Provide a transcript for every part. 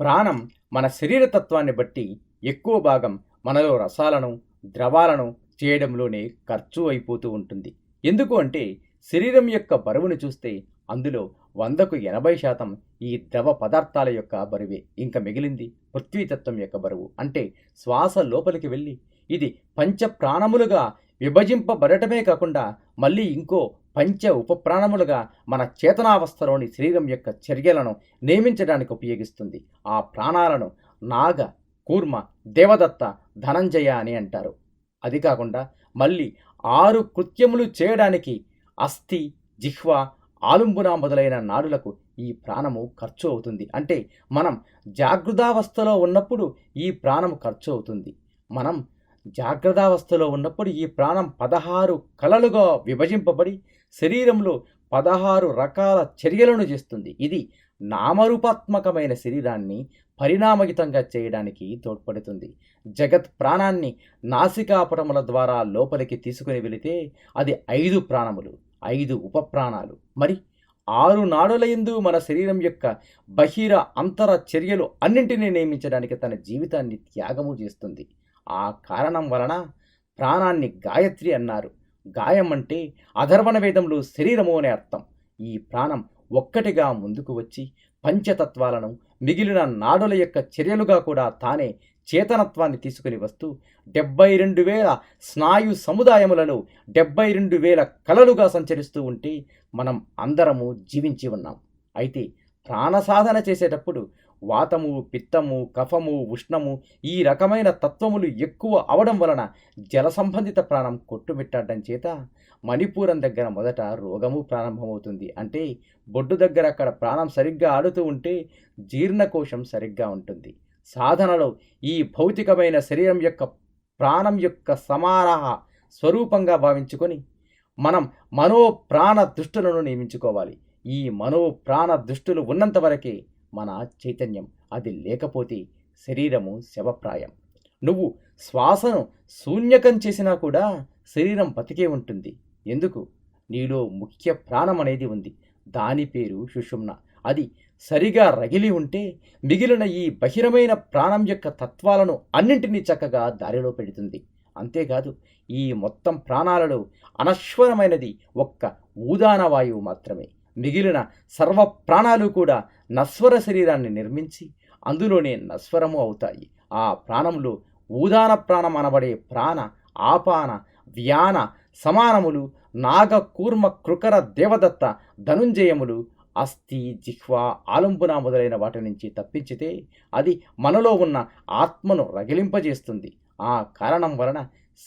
ప్రాణం మన శరీరతత్వాన్ని బట్టి ఎక్కువ భాగం మనలో రసాలను ద్రవాలను చేయడంలోనే ఖర్చు అయిపోతూ ఉంటుంది. ఎందుకు అంటే శరీరం యొక్క బరువును చూస్తే అందులో వందకు ఎనభై శాతం ఈ ద్రవ పదార్థాల యొక్క బరువే. ఇంకా మిగిలింది పృథ్వీతత్వం యొక్క బరువు. అంటే శ్వాస లోపలికి వెళ్ళి ఇది పంచ ప్రాణములుగా విభజింపబడటమే కాకుండా మళ్ళీ ఇంకో పంచ ఉపప్రాణములుగా మన చేతనావస్థలోని శరీరం యొక్క చర్యలను నియమించడానికి ఉపయోగిస్తుంది. ఆ ప్రాణాలను నాగ కూర్మ దేవదత్త ధనంజయ అని అంటారు. అది కాకుండా మళ్ళీ ఆరు కృత్యములు చేయడానికి అస్థి జిహ్వ ఆలుంబున మొదలైన నాడులకు ఈ ప్రాణము ఖర్చు అవుతుంది. అంటే మనం జాగృతావస్థలో ఉన్నప్పుడు ఈ ప్రాణం ఖర్చు అవుతుంది. మనం జాగ్రత్తావస్థలో ఉన్నప్పుడు ఈ ప్రాణం పదహారు కలలుగా విభజింపబడి శరీరంలో పదహారు రకాల చర్యలను చేస్తుంది. ఇది నామరూపాత్మకమైన శరీరాన్ని పరిణామయుతంగా చేయడానికి తోడ్పడుతుంది. జగత్ ప్రాణాన్ని నాసికాపటముల ద్వారా లోపలికి తీసుకుని వెళితే అది ఐదు ప్రాణములు ఐదు ఉపప్రాణాలు. మరి ఆరు నాడుల యందు మన శరీరం యొక్క బహిర అంతర చర్యలు అన్నింటినీ నియమించడానికి తన జీవితాన్ని త్యాగము చేస్తుంది. ఆ కారణం వలన ప్రాణాన్ని గాయత్రి అన్నారు. గాయం అంటే అధర్వణ వేదంలో శరీరము అనే అర్థం. ఈ ప్రాణం ఒక్కటిగా ముందుకు వచ్చి పంచతత్వాలను మిగిలిన నాడుల యొక్క చర్యలుగా కూడా తానే చేతనత్వాన్ని తీసుకుని వస్తూ డెబ్బై రెండు వేల స్నాయు సముదాయములలో డెబ్బై రెండు వేల కలలుగా సంచరిస్తూ ఉంటే మనం అందరము జీవించి ఉన్నాం. అయితే ప్రాణ సాధన చేసేటప్పుడు వాతము పిత్తము కఫము ఉష్ణము ఈ రకమైన తత్వములు ఎక్కువ అవడం వలన జల సంబంధిత ప్రాణం కొట్టుమిట్టాడడం చేత మణిపూరం దగ్గర మొదట రోగము ప్రారంభమవుతుంది. అంటే బొడ్డు దగ్గర అక్కడ ప్రాణం సరిగ్గా ఆడుతూ ఉంటే జీర్ణకోశం సరిగ్గా ఉంటుంది. సాధనలో ఈ భౌతికమైన శరీరం యొక్క ప్రాణం యొక్క సమారాహ స్వరూపంగా భావించుకొని మనం మనో ప్రాణ దుష్టులను నియమించుకోవాలి. ఈ మనో ప్రాణ దుష్టులు ఉన్నంత వరకే మన చైతన్యం అది లేకపోతే శరీరము శవప్రాయం. నువ్వు శ్వాసను శూన్యకం చేసినా కూడా శరీరం బతికే ఉంటుంది. ఎందుకు? నీలో ముఖ్య ప్రాణం అనేది ఉంది. దాని పేరు సుషుమ్న. అది సరిగా రగిలి ఉంటే మిగిలిన ఈ బహిరమైన ప్రాణం యొక్క తత్వాలను అన్నింటినీ చక్కగా దారిలో పెడుతుంది. అంతేకాదు ఈ మొత్తం ప్రాణాలలో అనశ్వరమైనది ఒక్క ఊదాన వాయువు మాత్రమే. మిగిలిన సర్వ ప్రాణాలు కూడా నస్వర శరీరాన్ని నిర్మించి అందులోనే నస్వరము అవుతాయి. ఆ ప్రాణంలో ఊదాన ప్రాణం అనబడే ప్రాణ ఆపాన వ్యాన సమానములు నాగ కూర్మ కృకర దేవదత్త ధనుంజయములు అస్థి జిహ్వ ఆలంబున మొదలైన వాటి నుంచి తప్పించితే అది మనలో ఉన్న ఆత్మను రగిలింపజేస్తుంది. ఆ కారణం వలన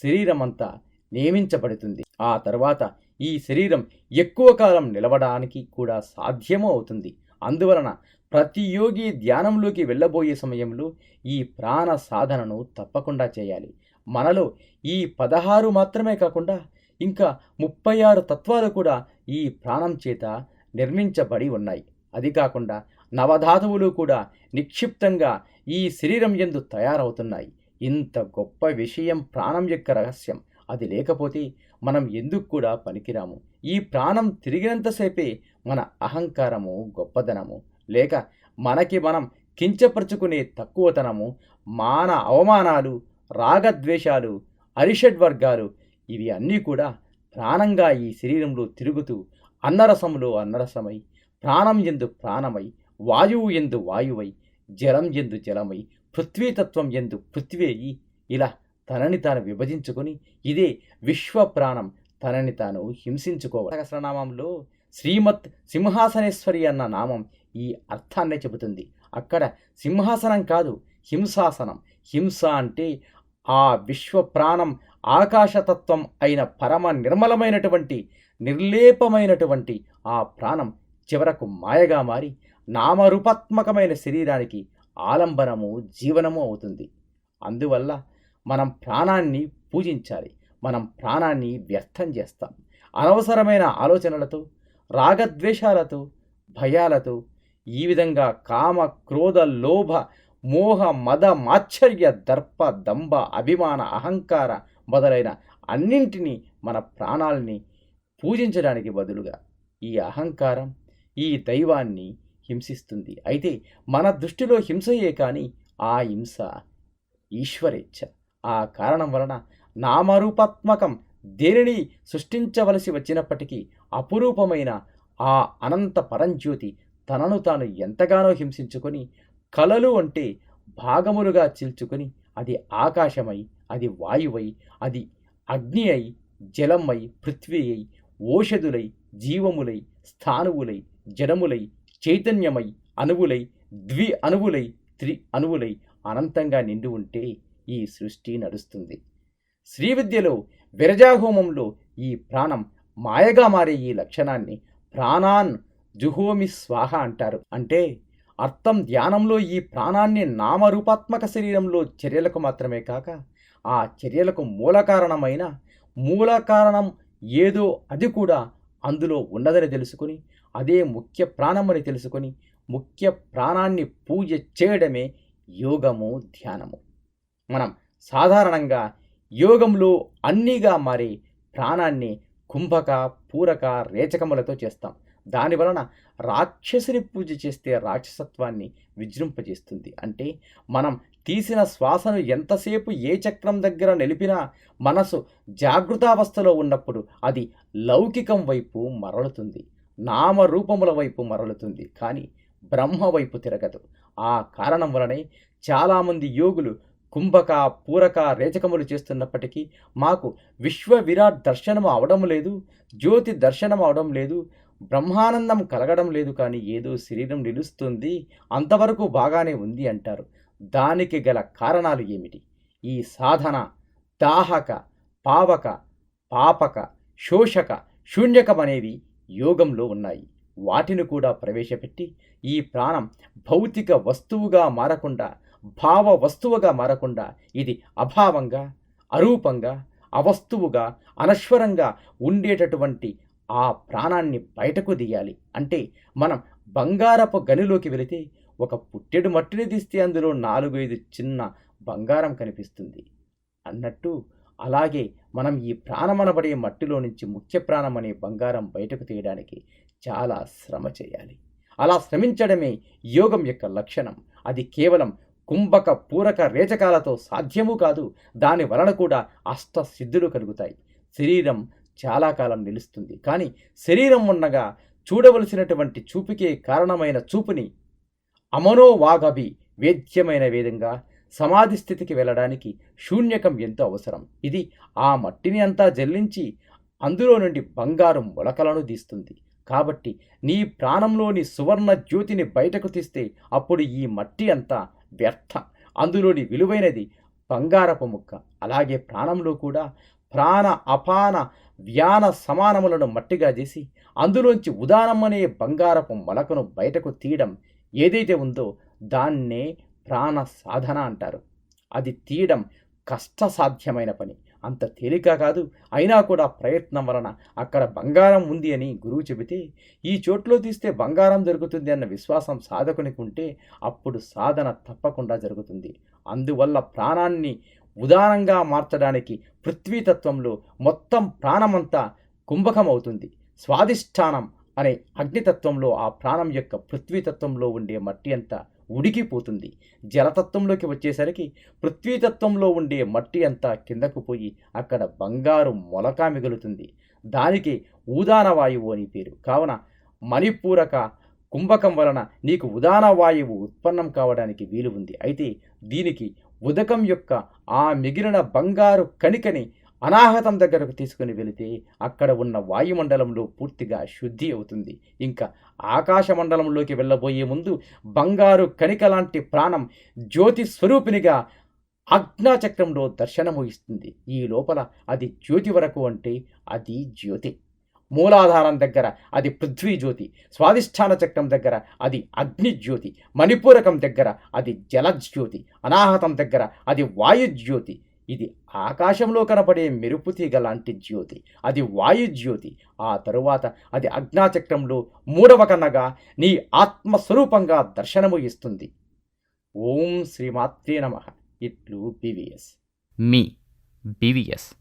శరీరమంతా నియమించబడుతుంది. ఆ తర్వాత ఈ శరీరం ఎక్కువ కాలం నిలవడానికి కూడా సాధ్యము అవుతుంది అందువలన ప్రతి యోగి ధ్యానంలోకి వెళ్ళబోయే సమయంలో ఈ ప్రాణ సాధనను తప్పకుండా చేయాలి. మనలో ఈ పదహారు మాత్రమే కాకుండా ఇంకా ముప్పై ఆరు తత్వాలు కూడా ఈ ప్రాణం చేత నిర్మించబడి ఉన్నాయి. అది కాకుండా నవధాతువులు కూడా నిక్షిప్తంగా ఈ శరీరం ఎందు తయారవుతున్నాయి. ఇంత గొప్ప విషయం ప్రాణం యొక్క రహస్యం. అది లేకపోతే మనం ఎందుకు కూడా పనికిరాము? ఈ ప్రాణం తిరిగినంతసేపే మన అహంకారము గొప్పదనము. లేక మనకి మనం కించపరుచుకునే తక్కువతనము మాన అవమానాలు రాగద్వేషాలు అరిషడ్వర్గాలు ఇవి అన్నీ కూడా ప్రాణంగా ఈ శరీరంలో తిరుగుతూ అన్నరసములో అన్నరసమై ప్రాణం ఎందు ప్రాణమై వాయువు ఎందు వాయువై జలం ఎందు జలమై పృథ్వీతత్వం ఎందు పృథ్వీ ఇలా తనని తాను విభజించుకొని ఇదే విశ్వ ప్రాణం తనని తాను హింసించుకోవాలి. సహస్రనామంలో శ్రీమత్ సింహాసనేశ్వరి అన్న నామం ఈ అర్థాన్నే చెబుతుంది. అక్కడ సింహాసనం కాదు హింసాసనం. హింస అంటే ఆ విశ్వ ప్రాణం ఆకాశతత్వం అయిన పరమ నిర్మలమైనటువంటి నిర్లేపమైనటువంటి ఆ ప్రాణం చివరకు మాయగా మారి నామరూపాత్మకమైన శరీరానికి ఆలంబనము జీవనము అవుతుంది. అందువల్ల మనం ప్రాణాన్ని పూజించాలి. మనం ప్రాణాన్ని వ్యర్థం చేస్తాం. అనవసరమైన ఆలోచనలతో రాగద్వేషాలతో భయాలతో ఈ విధంగా కామ క్రోధ లోభ మోహ మద మాచ్చర్య దర్ప దంభ అభిమాన అహంకార మొదలైన అన్నింటినీ మన ప్రాణాలని పూజించడానికి బదులుగా ఈ అహంకారం ఈ దైవాన్ని హింసిస్తుంది. అయితే మన దృష్టిలో హింసయే కానీ ఆ హింస ఈశ్వరేచ్ఛ. ఆ కారణం వలన నామరూపాత్మకం దేనిని సృష్టించవలసి వచ్చినప్పటికీ అపురూపమైన ఆ అనంత పరంజ్యోతి తనను తాను ఎంతగానో హింసించుకొని కలలు అంటే భాగములుగా చీల్చుకొని అది ఆకాశమై అది వాయువై అది అగ్ని అయి జలమై పృథ్వీ అయి ఓషధులై జీవములై స్థానువులై జడములై చైతన్యమై అణువులై ద్వి అణువులై త్రి అణువులై అనంతంగా నిండి ఉంటే ఈ సృష్టి నడుస్తుంది. శ్రీ విద్యలో విరజాహోమంలో ఈ ప్రాణం మాయగా మారే ఈ లక్షణాన్ని ప్రాణాన్ జుహోమి స్వాహ అంటారు. అంటే అర్థం ధ్యానంలో ఈ ప్రాణాన్ని నామరూపాత్మక శరీరంలో చర్యలకు మాత్రమే కాక ఆ చర్యలకు మూల కారణమైన మూల కారణం ఏదో అది కూడా అందులో ఉన్నదని తెలుసుకుని అదే ముఖ్య ప్రాణమని తెలుసుకొని ముఖ్య ప్రాణాన్ని పూజ చేయడమే యోగము ధ్యానము. మనం సాధారణంగా యోగంలో అన్నీగా మారి ప్రాణాన్ని కుంభక పూరక రేచకములతో చేస్తాం. దాని వలన రాక్షసుని పూజ చేస్తే రాక్షసత్వాన్ని విజృంపజేస్తుంది అంటే మనం తీసిన శ్వాసను ఎంతసేపు ఏ చక్రం దగ్గర నిలిపినా మనసు జాగృతావస్థలో ఉన్నప్పుడు అది లౌకికం వైపు మరలుతుంది. నామరూపముల వైపు మరలుతుంది. కానీ బ్రహ్మ వైపు తిరగదు. ఆ కారణం వలనే చాలామంది యోగులు కుంభక పూరక రేచకములు చేస్తున్నప్పటికీ మాకు విశ్వ విరాట్ దర్శనం అవడం లేదు జ్యోతి దర్శనం అవడం లేదు బ్రహ్మానందం కలగడం లేదు కానీ ఏదో శరీరం నిలుస్తుంది అంతవరకు బాగానే ఉంది అంటారు. దానికి గల కారణాలు ఏమిటి? ఈ సాధన దాహక పావక పాపక శోషక శూన్యకం అనేవి యోగంలో ఉన్నాయి. వాటిని కూడా ప్రవేశపెట్టి ఈ ప్రాణం భౌతిక వస్తువుగా మారకుండా భావ వస్తువుగా మారకుండా ఇది అభావంగా అరూపంగా అవస్తువుగా అనశ్వరంగా ఉండేటటువంటి ఆ ప్రాణాన్ని బయటకు తీయాలి. అంటే మనం బంగారపు గనిలోకి వెళితే ఒక పుట్టెడు మట్టిని తీస్తే అందులో నాలుగు ఐదు చిన్న బంగారం కనిపిస్తుంది. అన్నట్టు అలాగే మనం ఈ ప్రాణమనబడే మట్టిలో నుంచి ముఖ్య ప్రాణం అనే బంగారం బయటకు తీయడానికి చాలా శ్రమ చేయాలి. అలా శ్రమించడమే యోగం యొక్క లక్షణం. అది కేవలం కుంభక పూరక రేచకాలతో సాధ్యము కాదు దాని వలన కూడా అష్ట సిద్ధులు కలుగుతాయి. శరీరం చాలా కాలం నిలుస్తుంది. కానీ శరీరం ఉండగా చూడవలసినటువంటి చూపుకే కారణమైన చూపుని అమనోవాగభి వేద్యమైన విధంగా సమాధి స్థితికి వెళ్ళడానికి శూన్యకం ఎంతో అవసరం. ఇది ఆ మట్టిని అంతా జల్లించి అందులో నుండి బంగారం మొలకలను తీస్తుంది. కాబట్టి నీ ప్రాణంలోని సువర్ణ జ్యోతిని బయటకు తీస్తే అప్పుడు ఈ మట్టి అంతా వ్యర్థ. అందులోని విలువైనది బంగారపు ముక్క. అలాగే ప్రాణంలో కూడా ప్రాణ అపాన వ్యాన సమానములను మట్టిగా చేసి అందులోంచి ఉదానం అనే బంగారపు మొలకను బయటకు తీయడం ఏదైతే ఉందో దాన్నే ప్రాణ సాధన అంటారు. అది తీయడం కష్టసాధ్యమైన పని. అంత తేలిక కాదు. అయినా కూడా ప్రయత్నం వలన అక్కడ బంగారం ఉంది అని గురువు చెబితే ఈ చోట్లో తీస్తే బంగారం దొరుకుతుంది అన్న విశ్వాసం సాధకునికి ఉంటే అప్పుడు సాధన తప్పకుండా జరుగుతుంది. అందువల్ల ప్రాణాన్ని ఉదారంగా మార్చడానికి పృథ్వీతత్వంలో మొత్తం ప్రాణమంతా కుంభకం అవుతుంది స్వాదిష్టానం అనే అగ్నితత్వంలో ఆ ప్రాణం యొక్క పృథ్వీతత్వంలో ఉండే మట్టి అంతా ఉడికిపోతుంది. జలతత్వంలోకి వచ్చేసరికి పృథ్వీతత్వంలో ఉండే మట్టి అంతా కిందకు పోయి అక్కడ బంగారు మొలక మిగులుతుంది. దానికి ఉదాన వాయువు అని పేరు. కావున మణిపూరక కుంభకం వలన నీకు ఉదాన వాయువు ఉత్పన్నం కావడానికి వీలు ఉంది అయితే దీనికి ఉదకం యొక్క ఆ మిగిలిన బంగారు కణికని అనాహతం దగ్గరకు తీసుకుని వెళితే అక్కడ ఉన్న వాయుమండలంలో పూర్తిగా శుద్ధి అవుతుంది. ఇంకా ఆకాశ మండలంలోకి వెళ్ళబోయే ముందు బంగారు కణిక లాంటి ప్రాణం జ్యోతి స్వరూపినిగా ఆజ్ఞాచక్రంలో దర్శనము ఇస్తుంది ఈ లోపల అది జ్యోతి వరకు అంటే అది జ్యోతి. మూలాధారం దగ్గర అది పృథ్వీ జ్యోతి. స్వాధిష్టాన చక్రం దగ్గర అది అగ్ని జ్యోతి. మణిపూరకం దగ్గర అది జలజ్యోతి. అనాహతం దగ్గర అది వాయుజ్యోతి ఇది ఆకాశంలో కనపడే మెరుపు తీగ లాంటి జ్యోతి. అది వాయుజ్యోతి ఆ తరువాత అది అజ్ఞాచక్రంలో మూడవ కన్నగా నీ ఆత్మస్వరూపంగా దర్శనము ఇస్తుంది. ఓం శ్రీమాత్రే నమ. ఇట్లు బివిఎస్. మీ బీవీఎస్.